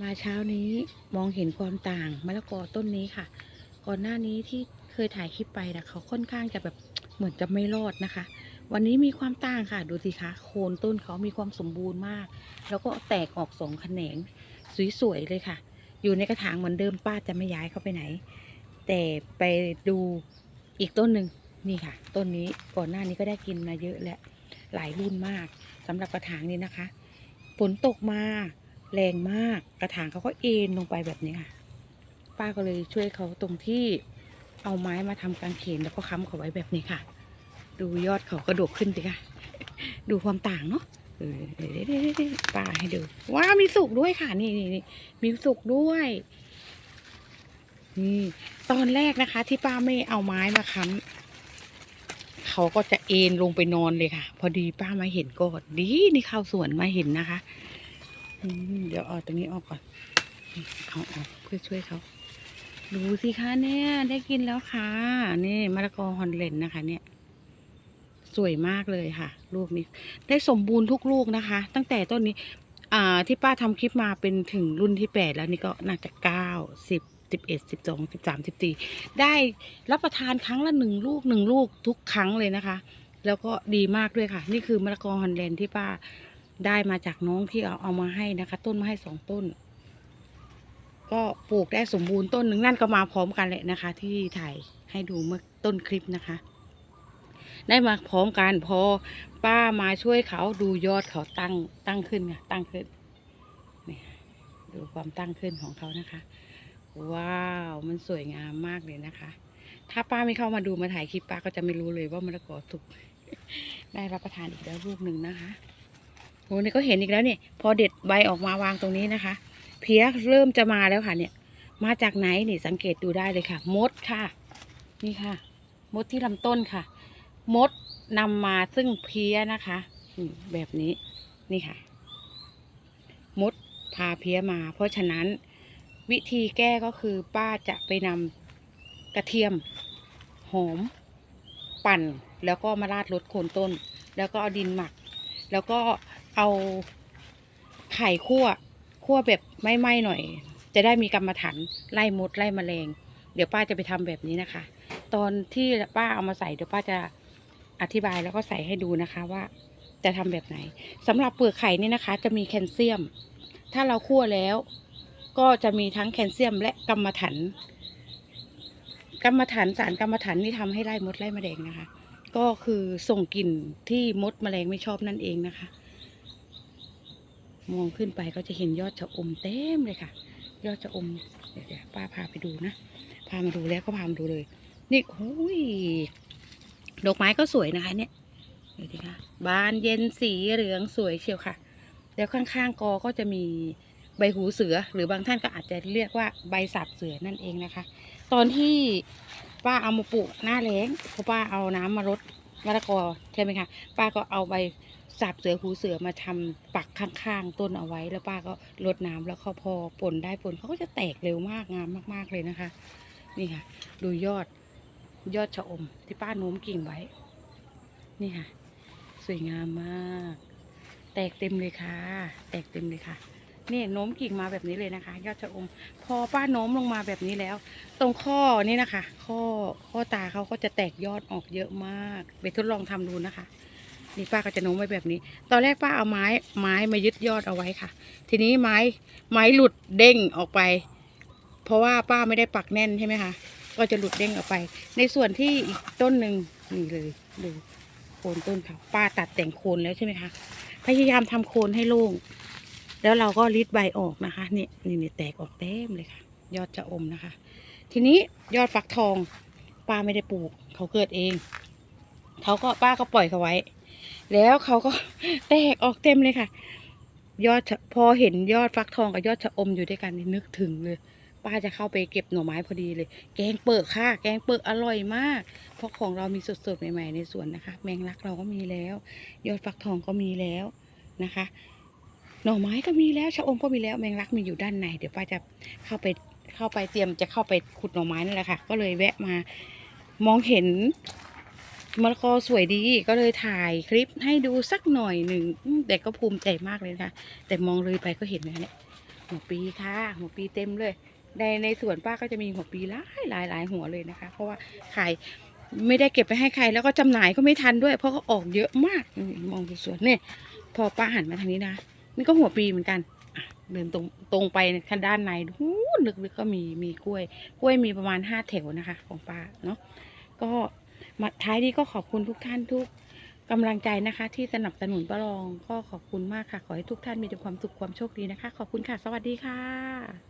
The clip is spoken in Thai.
มาเช้านี้มองเห็นความต่างมะละกอต้นนี้ค่ะ ก่อนหน้านี้ที่เคยถ่ายคลิปไปนะเขาค่อนข้างจะแบบเหมือนจะไม่รอดนะคะ วันนี้มีความต่างค่ะ ดูสิคะโคนต้นเขามีความสมบูรณ์มาก แล้วก็แตกออกสองแขนงสวยๆเลยค่ะ อยู่ในกระถางเหมือนเดิมป้าจะไม่ย้ายเขาไปไหน แต่ไปดูอีกต้นหนึ่งนี่ค่ะ ต้นนี้ก่อนหน้านี้ก็ได้กินมาเยอะและหลายรุ่นมากสำหรับกระถางนี้นะคะฝนตกมา แรงมากกระถางเขาก็เอ็นลงไปแบบนี้ค่ะ ป้าก็เลยช่วยเขาตรงที่เอาไม้มาทำกางเขนแล้วก็ค้ำเขาไว้แบบนี้ค่ะ ดูยอดเขากระดกขึ้นสิค่ะ ดูความต่างเนาะเดี๋ยวเดี๋ยวเดี๋ยวป้าให้ดูว้ามีสุกด้วยค่ะ นี่นี่นี่มีสุกด้วยนี่ตอนแรกนะคะ ที่ป้าไม่เอาไม้มาค้ำเขาก็จะเอ็นลงไปนอนเลยค่ะ พอดีป้ามาเห็นก็ดีนี่เข้าสวนมาเห็นนะคะ เดี๋ยวเอาตรงนี้ออกก่อนเอาออกเพื่อช่วยเขา ดูสิคะเนี่ย ได้กินแล้วค่ะ นี่มะละกอฮอนเลนนะคะ เนี่ย สวยมากเลยค่ะ ลูกนี้ ได้สมบูรณ์ทุกลูกนะคะ ตั้งแต่ต้นนี้ อ่า ที่ป้าทำคลิปมาเป็นถึงรุ่นที่แปดแล้วนี่ก็น่าจะเก้าสิบสิบเอ็ดสิบสองสิบสามสิบสี่ได้รับประทานครั้งละหนึ่งลูกหนึ่งลูกทุกครั้งเลยนะคะ แล้วก็ดีมากด้วยค่ะ นี่คือมะละกอฮอนแลนที่ป้า ได้มาจากน้องที่เอาเอามาให้นะคะ ต้นมาให้สองต้น ก็ปลูกได้สมบูรณ์ต้นหนึ่งนั่นก็มาพร้อมกันแหละนะคะ ที่ถ่ายให้ดูเมื่อต้นคลิปนะคะ ได้มาพร้อมกันพอป้ามาช่วยเขาดูยอดเขาตั้งตั้งขึ้นค่ะตั้งขึ้นนี่ดูความตั้งขึ้นของเขานะคะ ว้าวมันสวยงามมากเลยนะคะ ถ้าป้าไม่เข้ามาดูมาถ่ายคลิปป้าก็จะไม่รู้เลยว่ามะละกอสุกได้รับประทานอีกแล้วลูกหนึ่งนะคะ โหนี่ก็เห็นอีกแล้วเนี่ย พอเด็ดใบออกมาวางตรงนี้นะคะ เพี้ยเริ่มจะมาแล้วค่ะเนี่ย มาจากไหนนี่สังเกตดูได้เลยค่ะ มดค่ะ นี่ค่ะ มดที่ลำต้นค่ะ มดนำมาซึ่งเพี้ยนะคะแบบนี้นี่ค่ะ มดพาเพี้ยมา เพราะฉะนั้นวิธีแก้ก็คือป้าจะไปนำกระเทียม หอม ปั่นแล้วก็มาราดรดโคนต้น แล้วก็เอาดินหมัก แล้วก็ เอาไข่คั่วคั่วแบบไม่ไหม้หน่อย จะได้มีกรรมฐานไล่มดไล่แมลง เดี๋ยวป้าจะไปทำแบบนี้นะคะ ตอนที่ป้าเอามาใส่เดี๋ยวป้าจะอธิบายแล้วก็ใส่ให้ดูนะคะว่าจะทำแบบไหนสำหรับเปลือกไข่นี่นะคะ จะมีแคลเซียม ถ้าเราคั่วแล้ว ก็จะมีทั้งแคลเซียมและกรรมฐานกรรมฐานสารกรรมฐานนี่ทำให้ไล่มดไล่แมลงนะคะ ก็คือส่งกลิ่นที่มดแมลงไม่ชอบนั่นเองนะคะ มองขึ้นไปก็จะเห็นยอดชะอมเต็มเลยค่ะ ยอดชะอมเดี๋ยวป้าพาไปดูนะ พามาดูแล้วก็พามาดูเลย นี่โอ้ยดอกไม้ก็สวยนะคะเนี่ยดูดิคะบานเย็นสีเหลืองสวยเชียวค่ะ แล้วข้างๆกอก็จะมีใบหูเสือ หรือบางท่านก็อาจจะเรียกว่าใบสับเสือนั่นเองนะคะ ตอนที่ป้าเอามาปลูกหน้าแล้งเพราะป้าเอาน้ำมารดมะละกอใช่ไหมคะป้าก็เอาใบ สับเสือหูเสือมาทำปักข้างๆ ต้นเอาไว้ แล้วป้าก็รดน้ำแล้วเขาพอผลได้ผลเขาก็จะแตกเร็วมากงามมาก ๆเลยนะคะ นี่ค่ะ ดูยอดยอดชะอม ที่ป้าโน้มกิ่งไว้ นี่ค่ะ สวยงามมาก แตกเต็มเลยค่ะ แตกเต็มเลยค่ะนี่โน้มกิ่งมาแบบนี้เลยนะคะ ยอดชะอม พอป้าโน้มลงมาแบบนี้แล้ว ตรงข้อนี่นะคะ ข้อข้อตาเขาก็จะแตกยอดออกเยอะมาก ไปทดลองทำดูนะคะ นี่ป้าก็จะโน้มไว้แบบนี้ ตอนแรกป้าเอาไม้ไม้มายึดยอดเอาไว้ค่ะ ทีนี้ไม้ไม้หลุดเด้งออกไป เพราะว่าป้าไม่ได้ปักแน่นใช่ไหมคะก็จะหลุดเด้งออกไป ในส่วนที่อีกต้นหนึ่งนี่เลยดูโคนต้นเขาป้าตัดแต่งโคนแล้วใช่ไหมคะพยายามทำโคนให้โล่งแล้วเราก็ริดใบออกนะคะนี่นี่นี่แตกออกเต็มเลยค่ะ ยอดจะอมนะคะ ทีนี้ยอดฟักทองป้าไม่ได้ปลูก เขาเกิดเอง เขาก็ป้าก็ปล่อยเขาไว้ แล้วเขาก็แตกออกเต็มเลยค่ะ ยอดพอเห็นยอดฟักทองกับยอดชะอมอยู่ด้วยกันนี่นึกถึงเลย ป้าจะเข้าไปเก็บหน่อไม้พอดีเลย แกงเปิดค่ะ แกงเปิดอร่อยมาก เพราะของเรามีสดๆใหม่ ๆ ในสวนนะคะ แมงลักเราก็มีแล้ว ยอดฟักทองก็มีแล้วนะคะ หน่อไม้ก็มีแล้วชะอมก็มีแล้วแมงลักมีอยู่ด้านในเดี๋ยวป้าจะเข้าไปเข้าไปเตรียมจะเข้าไปขุดหน่อไม้นั่นแหละค่ะ ก็เลยแวะมามองเห็น มะละกอสวยดีก็เลยถ่ายคลิปให้ดูสักหน่อยหนึ่งแต่ก็ภูมิใจมากเลยนะคะแต่มองเลยไปก็เห็นเลยค่ะเนี่ยหัวปีค่ะ หัวปีเต็มเลย ในในสวนป้าก็จะมีหัวปีหลายหลายหลายหัวเลยนะคะ เพราะว่าขายไม่ได้เก็บไปให้ใคร แล้วก็จำหน่ายก็ไม่ทันด้วย เพราะเขาออกเยอะมากมองดูสวนเนี่ยพอป้าหันมาทางนี้นะนี่ก็หัวปีเหมือนกันเดินตรงตรงไปข้างด้านในหูลึกๆก็มีมีกล้วย กล้วยมีประมาณห้าแถวนะคะ ของป้าเนาะก็ มาท้ายนี้ก็ขอบคุณทุกท่านทุกกำลังใจนะคะ ที่สนับสนุนประลองก็ขอบคุณมากค่ะ ขอให้ทุกท่านมีแต่ความสุขความโชคดีนะคะ ขอบคุณค่ะ สวัสดีค่ะ